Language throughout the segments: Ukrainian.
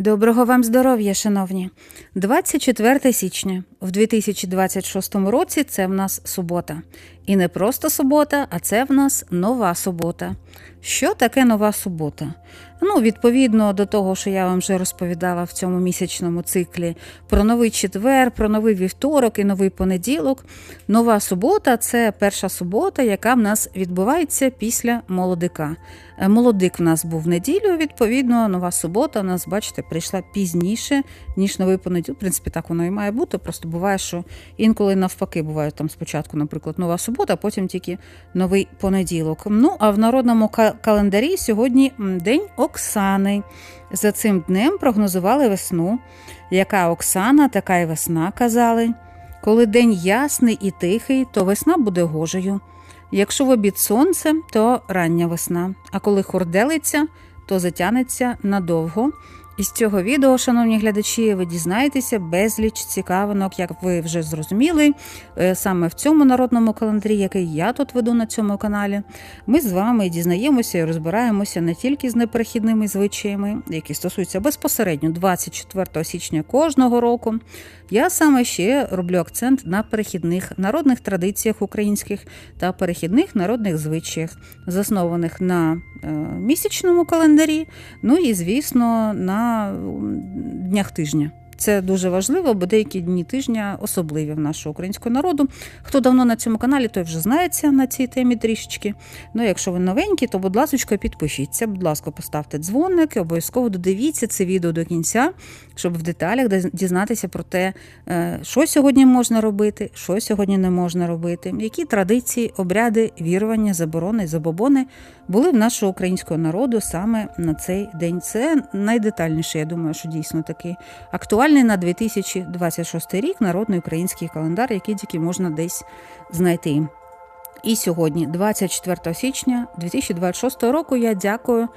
Доброго вам здоров'я, шановні. 24 січня в 2026 році це в нас субота. І не просто субота, а це в нас нова субота. Що таке нова субота? Ну, відповідно до того, що я вам вже розповідала в цьому місячному циклі про новий четвер, про новий вівторок і новий понеділок. Нова субота це перша субота, яка в нас відбувається після молодика. Е, молодик в нас був в неділю, відповідно, нова субота у нас, бачите, прийшла пізніше, ніж новий понеділок. В принципі, так воно і має бути. Просто буває, що інколи навпаки буває там спочатку, наприклад, нова субота, а потім тільки новий понеділок. Ну, а в народному календарі сьогодні день Оксани. За цим днем прогнозували весну. Яка Оксана, така й весна казали. Коли день ясний і тихий, то весна буде гожею. Якщо в обід сонце, то рання весна, а коли хорделиться, то затянеться надовго. Із цього відео, шановні глядачі, ви дізнаєтеся безліч цікавинок, як ви вже зрозуміли, е, саме в цьому народному календарі, який я тут веду на цьому каналі, ми з вами дізнаємося і розбираємося не тільки з неперехідними звичаями, які стосуються безпосередньо 24 січня кожного року. Я саме ще роблю акцент на перехідних народних традиціях українських та перехідних народних звичаях, заснованих на е, місячному календарі, ну і, звісно, на днях тижня. Це дуже важливо, бо деякі дні тижня особливі в нашого українського народу. Хто давно на цьому каналі, той вже знається на цій темі трішечки. Ну, якщо ви новенькі, то, будь ласка, підпишіться, будь ласка, поставте дзвоник, обов'язково додивіться це відео до кінця, щоб в деталях дізнатися про те, е, що сьогодні можна робити, що сьогодні не можна робити, які традиції, обряди, вірування, заборони, забобони були в нашого українського народу саме на цей день. Це найдетальніше, я думаю, що дійсно такий актуальний на 2026 рік народний український календар, який тільки можна десь знайти. І сьогодні, 24 січня 2026 року, я дякую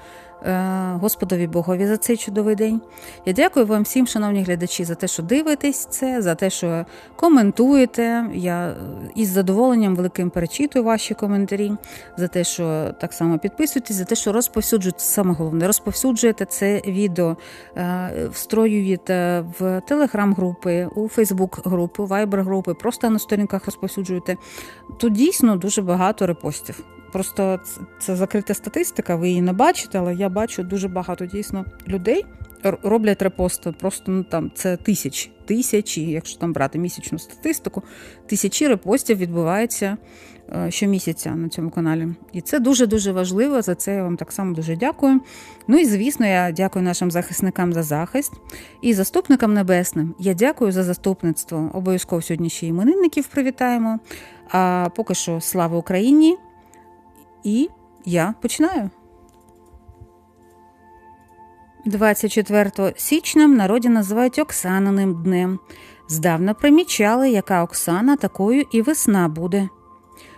Господові Богові за цей чудовий день. Я дякую вам всім, шановні глядачі, за те, що дивитесь це, за те, що коментуєте. Я із задоволенням великим перечитую ваші коментарі, за те, що так само підписуєтесь, за те, що розповсюджуєте, саме головне, розповсюджуєте це відео, е, встроюєте в телеграм-групи, у Фейсбук-групи, вайбер-групи, просто на сторінках розповсюджуєте. Тут дійсно дуже багато репостів. Просто це закрита статистика, ви її не бачите, але я бачу дуже багато дійсно людей роблять репости. Просто ну там це тисячі, тисячі, якщо там брати місячну статистику, тисячі репостів відбувається е, щомісяця на цьому каналі. І це дуже-дуже важливо. За це я вам так само дуже дякую. Ну і звісно, я дякую нашим захисникам за захист і заступникам небесним. Я дякую за заступництво. Обов'язково сьогодні ще іменинників привітаємо. А поки що слава Україні! І я починаю. 24 січня в народі називають Оксаниним днем. Здавна примічали, яка Оксана, такою і весна буде.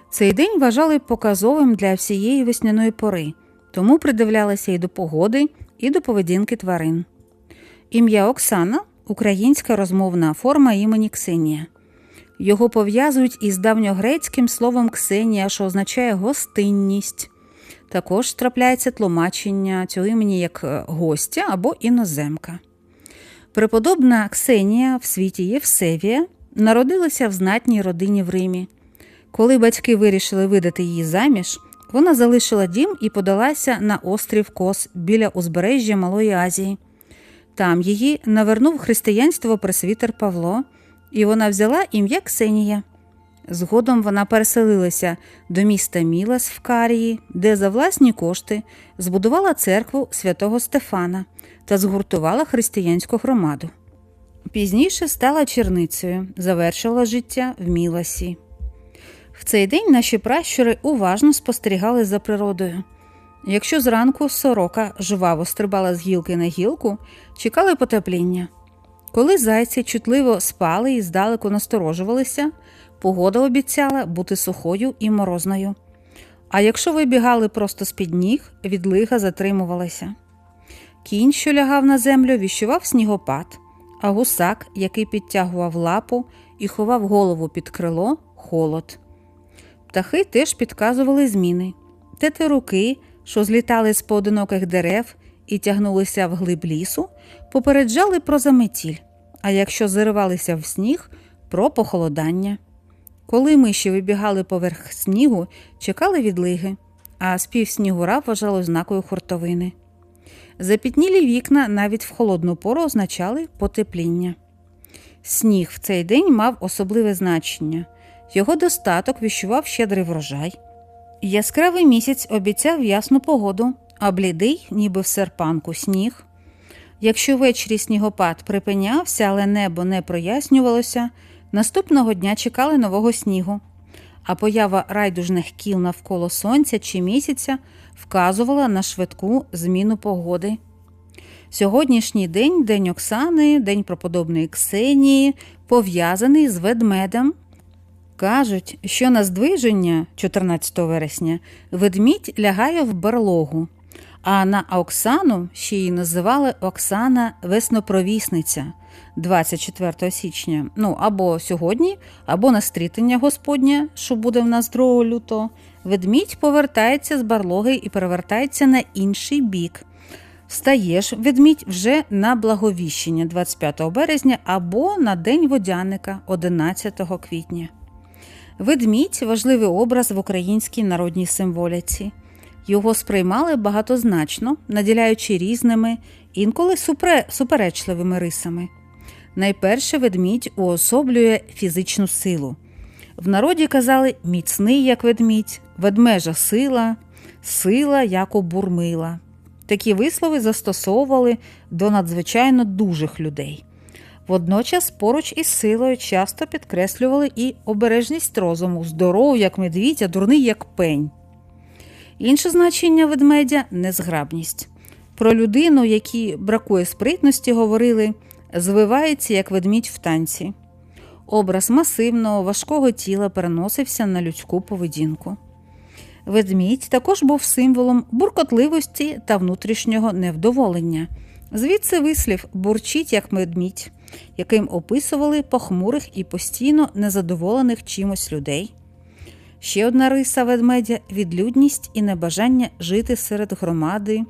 Цей день вважали показовим для всієї весняної пори, тому придивлялися і до погоди, і до поведінки тварин. Ім'я Оксана українська розмовна форма імені Ксенія. Його пов'язують із давньогрецьким словом ксенія, що означає гостинність. Також трапляється тлумачення цього імені як е, гостя або іноземка. Преподобна Ксенія в світі Євсевія народилася в знатній родині в Римі. Коли батьки вирішили видати її заміж, вона залишила дім і подалася на острів Кос біля узбережжя Малої Азії. Там її навернув християнство пресвітер Павло і вона взяла ім'я Ксенія. Згодом вона переселилася до міста Мілас в Карії, де за власні кошти збудувала церкву святого Стефана та згуртувала християнську громаду. Пізніше стала черницею, завершила життя в Міласі. В цей день наші пращури уважно спостерігали за природою. Якщо зранку сорока жваво стрибала з гілки на гілку, чекали потепління. Коли зайці чутливо спали і здалеку насторожувалися, погода обіцяла бути сухою і морозною. А якщо вибігали просто з під ніг, відлига затримувалася. Кінь, що лягав на землю, віщував снігопад, а гусак, який підтягував лапу і ховав голову під крило, холод. Птахи теж підказували зміни. Тетеруки, що злітали з поодиноких дерев і тягнулися в глиб лісу, попереджали про заметіль, а якщо заривалися в сніг, про похолодання. Коли миші вибігали поверх снігу, чекали відлиги, а спів снігура вважали ознакою хуртовини. Запітнілі вікна навіть в холодну пору означали потепління. Сніг в цей день мав особливе значення. Його достаток віщував щедрий врожай. Яскравий місяць обіцяв ясну погоду, а блідий, ніби в серпанку, сніг. Якщо ввечері снігопад припинявся, але небо не прояснювалося, наступного дня чекали нового снігу, а поява райдужних кіл навколо сонця чи місяця вказувала на швидку зміну погоди. Сьогоднішній день, день Оксани, день проподобної Ксенії, пов'язаний з ведмедем. Кажуть, що на здвиження 14 вересня ведмідь лягає в берлогу, а на Оксану ще її називали Оксана Веснопровісниця 24 січня. Ну або сьогодні, або на стрітення Господня, що буде в нас 2 лютого. Ведмідь повертається з барлоги і перевертається на інший бік. Встаєш ведмідь вже на благовіщення 25 березня або на День водяника 11 квітня. Ведмідь важливий образ в українській народній символіці. Його сприймали багатозначно, наділяючи різними, інколи супре, суперечливими рисами. Найперше ведмідь уособлює фізичну силу. В народі казали міцний, як ведмідь, ведмежа сила, сила, як обурмила. Такі вислови застосовували до надзвичайно дужих людей. Водночас поруч із силою часто підкреслювали і обережність розуму, здорову, як медвідь, а дурний, як пень. Інше значення ведмедя незграбність. Про людину, якій бракує спритності, говорили, звивається, як ведмідь в танці. Образ масивного, важкого тіла переносився на людську поведінку. Ведмідь також був символом буркотливості та внутрішнього невдоволення. Звідси вислів бурчить як медмідь, яким описували похмурих і постійно незадоволених чимось людей. Ще одна риса ведмедя відлюдність і небажання жити серед громади.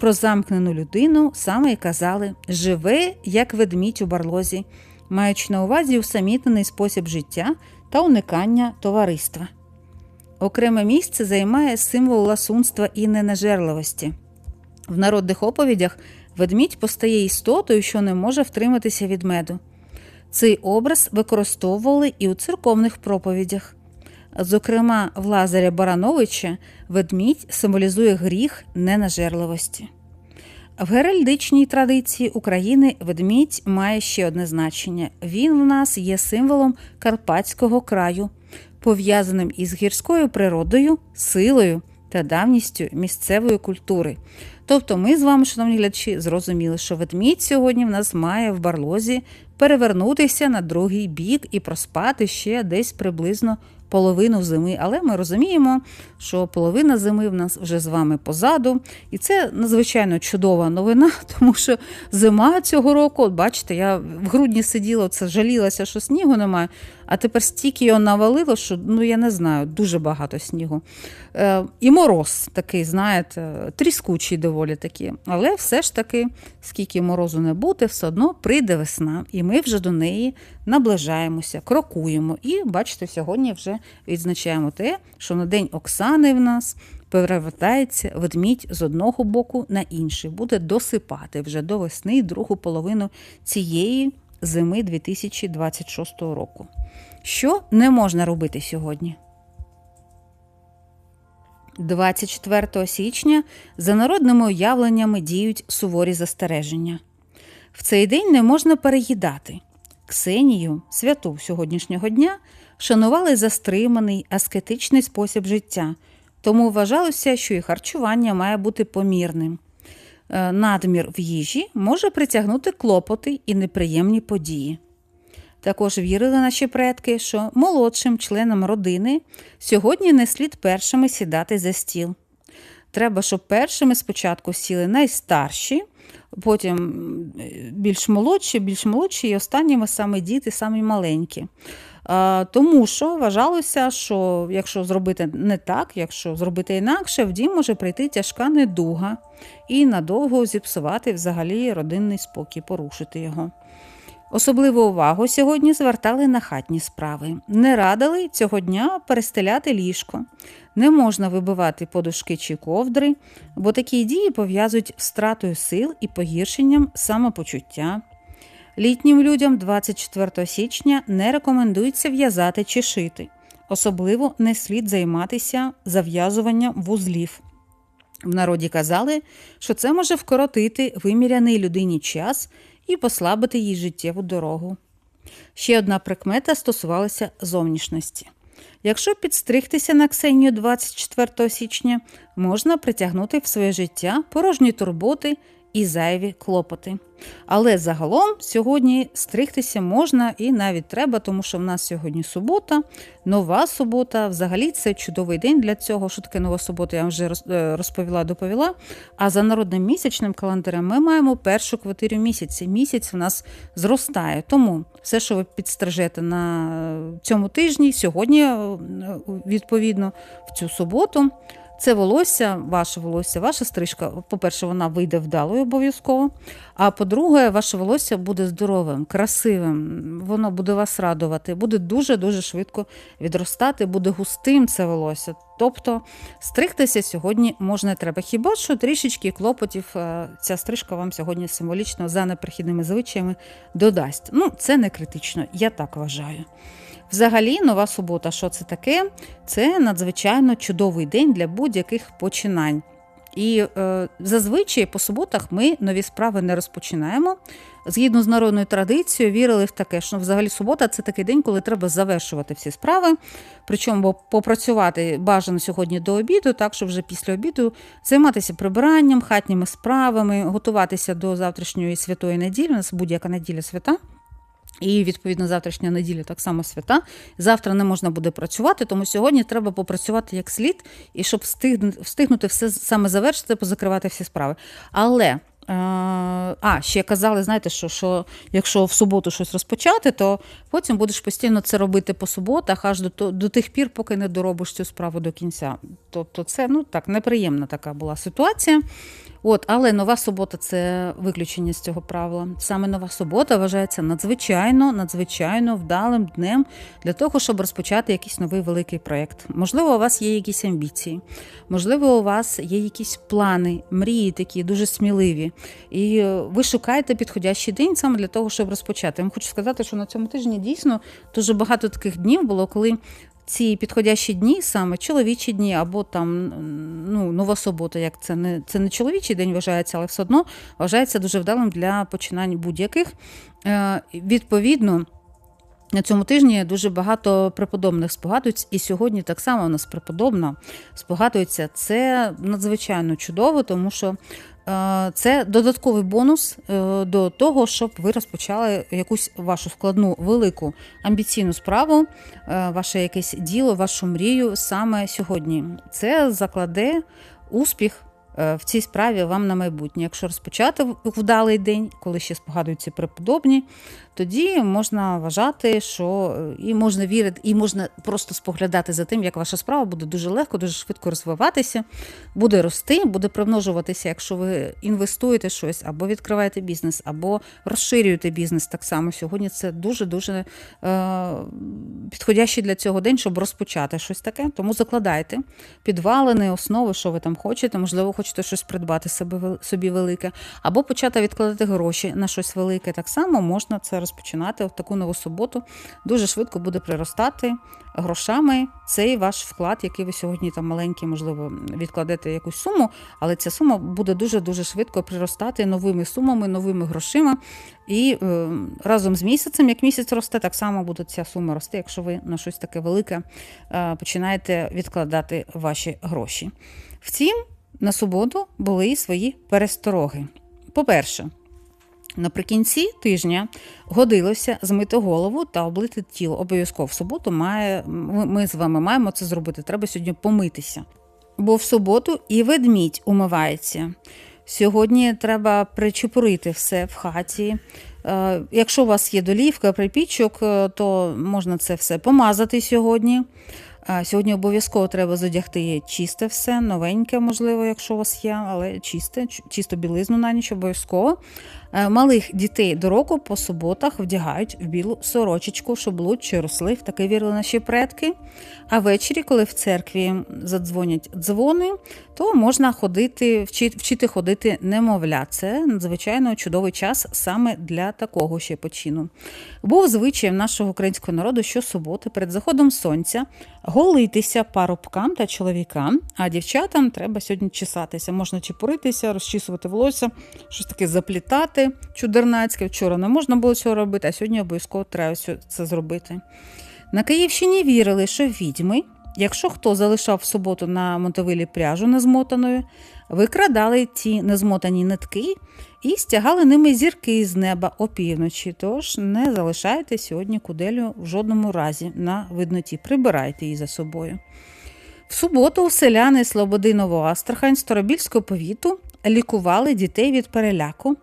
Про замкнену людину саме й казали живе, як ведмідь у барлозі, маючи на увазі усамітнений спосіб життя та уникання товариства. Окреме місце займає символ ласунства і ненажерливості. В народних оповідях ведмідь постає істотою, що не може втриматися від меду. Цей образ використовували і у церковних проповідях. Зокрема, в Лазаря Барановича ведмідь символізує гріх ненажерливості. В геральдичній традиції України ведмідь має ще одне значення. Він в нас є символом Карпатського краю, пов'язаним із гірською природою, силою та давністю місцевої культури. Тобто, ми з вами, шановні глядачі, зрозуміли, що ведмідь сьогодні в нас має в барлозі перевернутися на другий бік і проспати ще десь приблизно половину зими. Але ми розуміємо, що половина зими в нас вже з вами позаду. І це надзвичайно чудова новина, тому що зима цього року, от бачите, я в грудні сиділа, це жалілася, що снігу немає. А тепер стільки його навалило, що ну я не знаю, дуже багато снігу. Е, І мороз такий, знаєте, тріскучий доволі таки. Але все ж таки, скільки морозу не буде, все одно прийде весна, і ми вже до неї наближаємося, крокуємо. І бачите, сьогодні вже відзначаємо те, що на день Оксани в нас. Перевертається ведмідь з одного боку на інший, буде досипати вже до весни другу половину цієї зими 2026 року. Що не можна робити сьогодні? 24 січня за народними уявленнями діють суворі застереження. В цей день не можна переїдати. Ксенію, святу сьогоднішнього дня, шанували за стриманий аскетичний спосіб життя, тому вважалося, що і харчування має бути помірним. Е, надмір в їжі може притягнути клопоти і неприємні події. Також вірили наші предки, що молодшим членам родини сьогодні не слід першими сідати за стіл. Треба, щоб першими спочатку сіли найстарші, потім більш молодші, більш молодші, і останніми саме діти, самі маленькі. Тому що вважалося, що якщо зробити не так, якщо зробити інакше, в дім може прийти тяжка недуга і надовго зіпсувати взагалі родинний спокій, порушити його. Особливу увагу сьогодні звертали на хатні справи. Не радили цього дня перестеляти ліжко. Не можна вибивати подушки чи ковдри, бо такі дії пов'язують з втратою сил і погіршенням самопочуття. Літнім людям 24 січня не рекомендується в'язати чи шити. Особливо не слід займатися зав'язуванням вузлів. В народі казали, що це може вкоротити виміряний людині час і послабити їй життєву дорогу. Ще одна прикмета стосувалася зовнішності. Якщо підстригтися на Ксенію 24 січня, можна притягнути в своє життя порожні турботи і зайві клопоти. Але загалом сьогодні стригтися можна і навіть треба, тому що в нас сьогодні субота, нова субота. Взагалі це чудовий день для цього. Що таке нова субота, я вже е, розповіла, доповіла. А за народним місячним календарем ми маємо першу квартиру місяці. Місяць в нас зростає. Тому все, що ви підстрижете на цьому тижні, сьогодні, е, відповідно, в цю суботу. Це волосся, ваше волосся, ваша стрижка. По-перше, вона вийде вдалою обов'язково. А по-друге, ваше волосся буде здоровим, красивим, воно буде вас радувати, буде дуже-дуже швидко відростати, буде густим це волосся. Тобто стригтися сьогодні можна треба. Хіба що трішечки клопотів е, ця стрижка вам сьогодні символічно за неперехідними звичаями додасть. Ну, це не критично, я так вважаю. Взагалі, нова субота, що це таке? Це надзвичайно чудовий день для будь-яких починань. І е, зазвичай по суботах ми нові справи не розпочинаємо. Згідно з народною традицією, вірили в таке, що взагалі субота це такий день, коли треба завершувати всі справи. Причому попрацювати бажано сьогодні до обіду, так що вже після обіду займатися прибиранням, хатніми справами, готуватися до завтрашньої святої неділі. У нас будь-яка неділя свята. І, відповідно, завтрашня неділя так само свята. Завтра не можна буде працювати, тому сьогодні треба попрацювати як слід, і щоб встигнути все саме завершити, позакривати всі справи. Але а, ще казали, знаєте, що що якщо в суботу щось розпочати, то потім будеш постійно це робити по суботах, аж до до тих пір, поки не доробиш цю справу до кінця. Тобто, це ну так неприємна така була ситуація. От, Але нова субота це виключення з цього правила. Саме нова субота вважається надзвичайно, надзвичайно вдалим днем для того, щоб розпочати якийсь новий великий проєкт. Можливо, у вас є якісь амбіції, можливо, у вас є якісь плани, мрії такі дуже сміливі. І ви шукаєте підходящий день саме для того, щоб розпочати. Я вам хочу сказати, що на цьому тижні дійсно дуже багато таких днів було, коли. Ці підходящі дні, саме чоловічі дні, або там ну, нова субота, як це не це не чоловічий день вважається, але все одно вважається дуже вдалим для починань будь-яких. Е, Відповідно, на цьому тижні дуже багато преподобних спогадуються, і сьогодні так само у нас преподобно спогадується. Це надзвичайно чудово, тому що Е, це додатковий бонус е, до того, щоб ви розпочали якусь вашу складну велику амбіційну справу, е, ваше якесь діло, вашу мрію саме сьогодні. Це закладе успіх Е, в цій справі вам на майбутнє. Якщо розпочати вдалий день, коли ще спогадуються преподобні, тоді можна вважати, що е, і можна вірити, і можна просто споглядати за тим, як ваша справа буде дуже легко, дуже швидко розвиватися, буде рости, буде примножуватися, якщо ви інвестуєте щось, або відкриваєте бізнес, або розширюєте бізнес так само. Сьогодні це дуже-дуже е, підходящий для цього день, щоб розпочати щось таке. Тому закладайте підвалини, основи, що ви там хочете, можливо, хочете хочете щось придбати собі велике, або почати відкладати гроші на щось велике. Так само можна це розпочинати в таку нову суботу. Дуже швидко буде приростати грошами цей ваш вклад, який ви сьогодні там маленький, можливо, відкладете якусь суму, але ця сума буде дуже-дуже швидко приростати новими сумами, новими грошима. І е, разом з місяцем, як місяць росте, так само буде ця сума рости, якщо ви на щось таке велике е, починаєте відкладати ваші гроші. Втім, на суботу були свої перестороги. По-перше, наприкінці тижня годилося змити голову та облити тіло. Обов'язково в суботу має, ми з вами маємо це зробити. Треба сьогодні помитися. Бо в суботу і ведмідь умивається. Сьогодні треба причепурити все в хаті. Е, Якщо у вас є долівка, припічок, е, то можна це все помазати сьогодні. Сьогодні обов'язково треба задягти чисте все, новеньке, можливо, якщо у вас є, але чисте, чисто білизну на ніч обов'язково. Е, Малих дітей до року по суботах вдягають в білу сорочечку, щоб лучше росли, в таке вірили наші предки. А ввечері, коли в церкві задзвонять дзвони, то можна ходити, вчити, ходити немовля. Це надзвичайно чудовий час саме для такого ще почину. Був звичаєм нашого українського народу щосуботи перед заходом сонця голитися парубкам та чоловікам, а дівчатам треба сьогодні чесатися. Можна чепуритися, розчісувати волосся, щось таке заплітати чудернацьке. Вчора не можна було цього робити, а сьогодні обов'язково треба це зробити. На Київщині вірили, що відьми, якщо хто залишав в суботу на мотовилі пряжу незмотаною, викрадали ті незмотані нитки і стягали ними зірки з неба опівночі. Тож не залишайте сьогодні куделю в жодному разі на видноті, прибирайте її за собою. В суботу селяни Слободи Новоастрахань Старобільського повіту лікували дітей від переляку.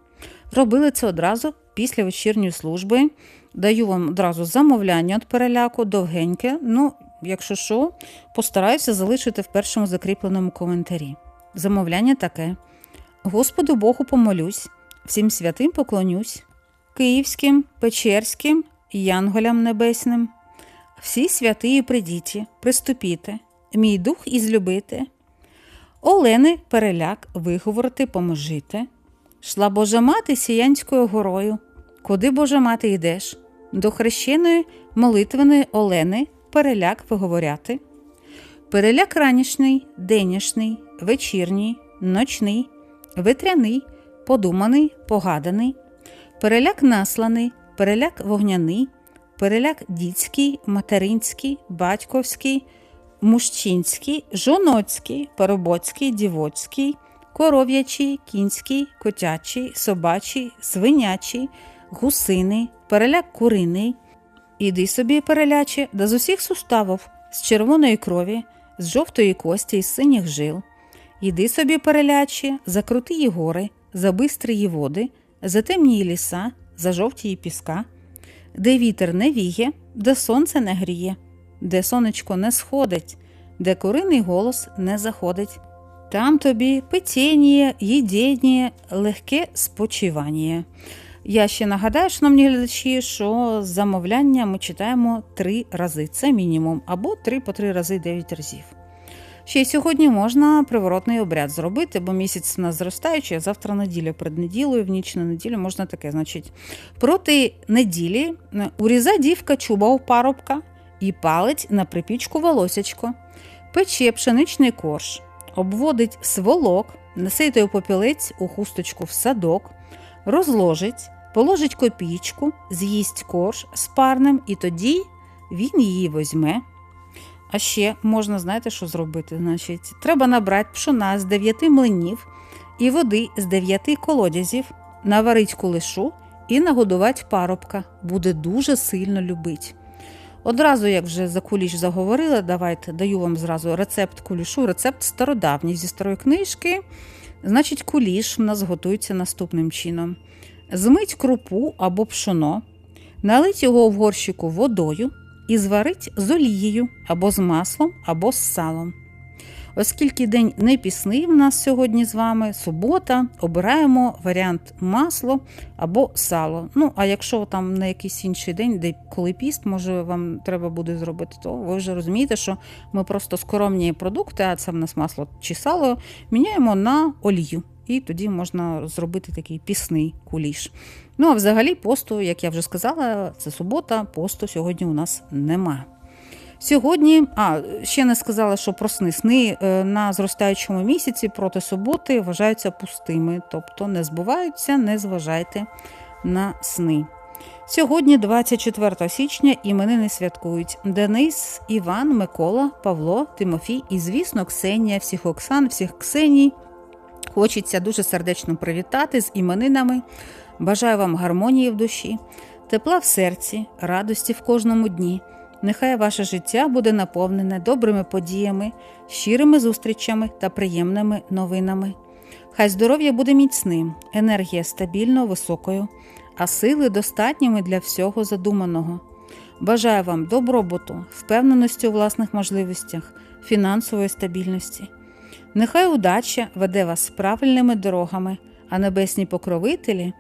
Робили це одразу після вечірньої служби. Даю вам одразу замовляння від переляку, довгеньке. Ну, якщо що, постараюся залишити в першому закріпленому коментарі. Замовляння таке: Господу Богу помолюсь, всім святим поклонюсь, київським, печерським, янголям небесним. Всі святиї придіті, приступіте, мій дух ізлюбите. Олени переляк виговорити поможите. Шла Божа мати сіянською горою. Куди Божа мати йдеш? До хрещеної молитвеної Олени переляк виговоряти. Переляк ранішній, денішній, вечірній, ночний, витряний, подуманий, погаданий, переляк насланий, переляк вогняний, переляк дітський, материнський, батьковський, мужчинський, жоноцький, парубоцький, дівоцький, коров'ячий, кінський, котячий, собачий, свинячий, гусиний, переляк куриний. Іди собі, переляче, да з усіх суставів, з червоної крові, з жовтої кості з синіх жил. Іди собі, переляче, за крутії гори, за бистрії води, за темні ліса, за жовтії піска, де вітер не віє, де сонце не гріє, де сонечко не сходить, де куриний голос не заходить. Там тобі питєння, їдєння, легке спочивання. Я ще нагадаю, шановні глядачі, що замовляння ми читаємо три рази. Це мінімум, або три по три рази дев'ять разів. Ще й сьогодні можна приворотний обряд зробити, бо місяць у нас зростаючий, а завтра неділя перед неділею, в ніч на неділю можна таке. Значить, проти неділі уріза дівка чуба у парубка і палить на припічку волосячко, пече пшеничний корж, обводить сволок, насите у попілець у хусточку в садок, розложить, положить копійку, з'їсть корж з парнем, і тоді він її возьме. А ще можна, знаєте, що зробити? Значить, Треба набрати пшона з дев'яти млинів і води з дев'яти колодязів, наварить кулешу і нагодувати парубка. Буде дуже сильно любить. Одразу, як вже за куліш заговорила, давайте даю вам зразу рецепт кулішу, рецепт стародавній зі старої книжки. Значить, куліш в нас готується наступним чином: змить крупу або пшоно, налить його в горщику водою і зварить з олією або з маслом, або з салом. Оскільки день не пісний в нас сьогодні з вами, субота, обираємо варіант масло або сало. Ну, а якщо там на якийсь інший день, де коли піст, може вам треба буде зробити, то ви вже розумієте, що ми просто скоромні продукти, а це в нас масло чи сало, міняємо на олію. І тоді можна зробити такий пісний куліш. Ну, а взагалі, посту, як я вже сказала, це субота, посту сьогодні у нас нема. Сьогодні, а ще не сказала, що про сни. Сни на зростаючому місяці проти суботи вважаються пустими, тобто не збуваються, не зважайте на сни. Сьогодні, 24 січня, іменини святкують Денис, Іван, Микола, Павло, Тимофій і, звісно, Ксенія, всіх Оксан, всіх Ксеній. Хочеться дуже сердечно привітати з іменинами. Бажаю вам гармонії в душі, тепла в серці, радості в кожному дні. Нехай ваше життя буде наповнене добрими подіями, щирими зустрічами та приємними новинами. Хай здоров'я буде міцним, енергія стабільно високою, а сили достатніми для всього задуманого. Бажаю вам добробуту, впевненості у власних можливостях, фінансової стабільності. Нехай удача веде вас правильними дорогами, а небесні покровителі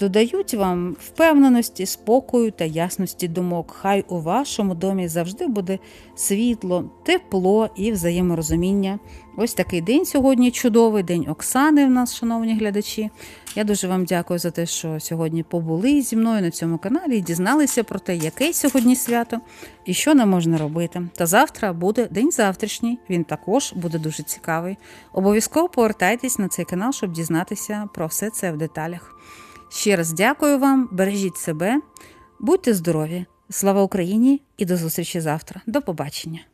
додають вам впевненості, спокою та ясності думок. Хай у вашому домі завжди буде світло, тепло і взаєморозуміння. Ось такий день сьогодні чудовий день Оксани в нас, шановні глядачі. Я дуже вам дякую за те, що сьогодні побули зі мною на цьому каналі і дізналися про те, яке сьогодні свято і що не можна робити. Та завтра буде день завтрашній. Він також буде дуже цікавий. Обов'язково повертайтесь на цей канал, щоб дізнатися про все це в деталях. Ще раз дякую вам, бережіть себе, будьте здорові! Слава Україні і до зустрічі завтра. До побачення!